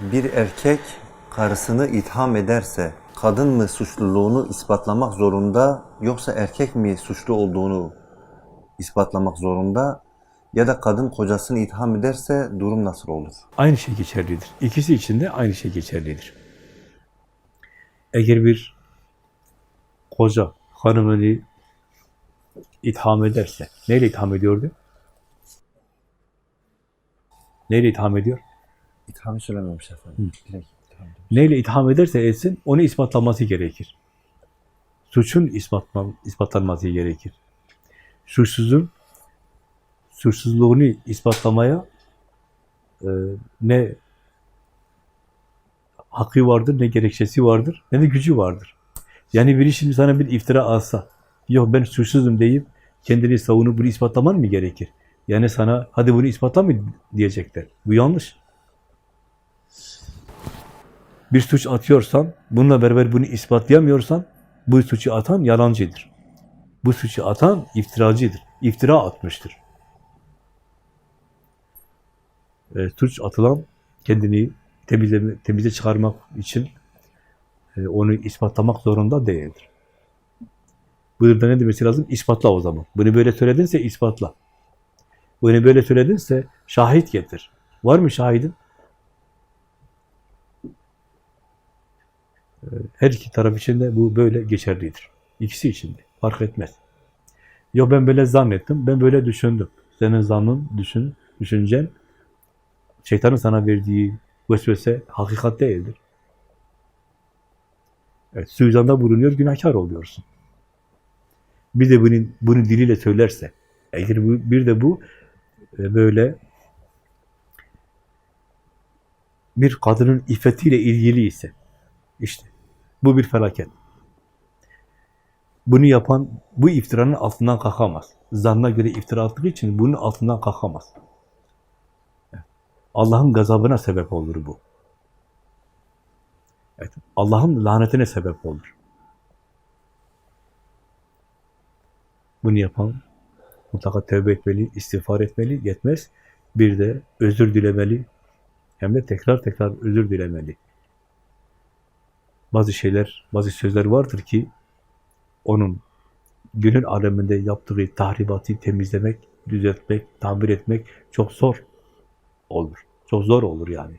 bir erkek karısını itham ederse kadın mı suçluluğunu ispatlamak zorunda yoksa erkek mi suçlu olduğunu ispatlamak zorunda ya da kadın kocasını itham ederse durum nasıl olur? Aynı şey geçerlidir. İkisi için de aynı şey geçerlidir. Eğer bir koca hanımını itham ederse, neyle itham ediyordu? Neyle itham ediyor? İthamı söylememiş efendim. Direkt itham. Neyle itham ederse etsin, onu ispatlaması gerekir. Suçun ispatma, ispatlanması gerekir. Suçsuzun suçsuzluğunu ispatlamaya e, ne hakkı vardır, ne gerekçesi vardır, ne de gücü vardır. Yani biri şimdi sana bir iftira alsa, yok ben suçsuzum deyip kendini savunup bunu ispatlaman mı gerekir? Yani sana hadi bunu ispatla mı diyecekler. Bu yanlış. Bir suç atıyorsan, bununla beraber bunu ispatlayamıyorsan, bu suçu atan yalancıdır. Bu suçu atan iftiracıdır. İftira atmıştır. E, suç atılan kendini temizleme, temize çıkarmak için e, onu ispatlamak zorunda değildir. Bu durumda ne demesi lazım? İspatla o zaman. Bunu böyle söyledinse ispatla. Bunu böyle söyledinse şahit getir. Var mı şahidin? Her iki taraf için de bu böyle geçerlidir. İkisi için de. Fark etmez. Yok ben böyle zannettim, ben böyle düşündüm. Senin zannın, düşün, düşüncen şeytanın sana verdiği vesvese hakikat değildir. Evet, suizanda bulunuyor, günahkar oluyorsun. Bir de bunun, bunu diliyle söylerse, eğer bu, bir de bu e, böyle bir kadının iffetiyle ilgili ise, işte bu bir felaket. Bunu yapan bu iftiranın altından kalkamaz. Zannına göre iftira attığı için bunun altından kalkamaz. Allah'ın gazabına sebep olur bu. Evet, Allah'ın lanetine sebep olur. Bunu yapan mutlaka tövbe etmeli, istiğfar etmeli, yetmez. Bir de özür dilemeli, hem de tekrar tekrar özür dilemeli. Bazı şeyler, bazı sözler vardır ki onun gönül aleminde yaptığı tahribatı temizlemek, düzeltmek, tamir etmek çok zor olur. Çok zor olur yani.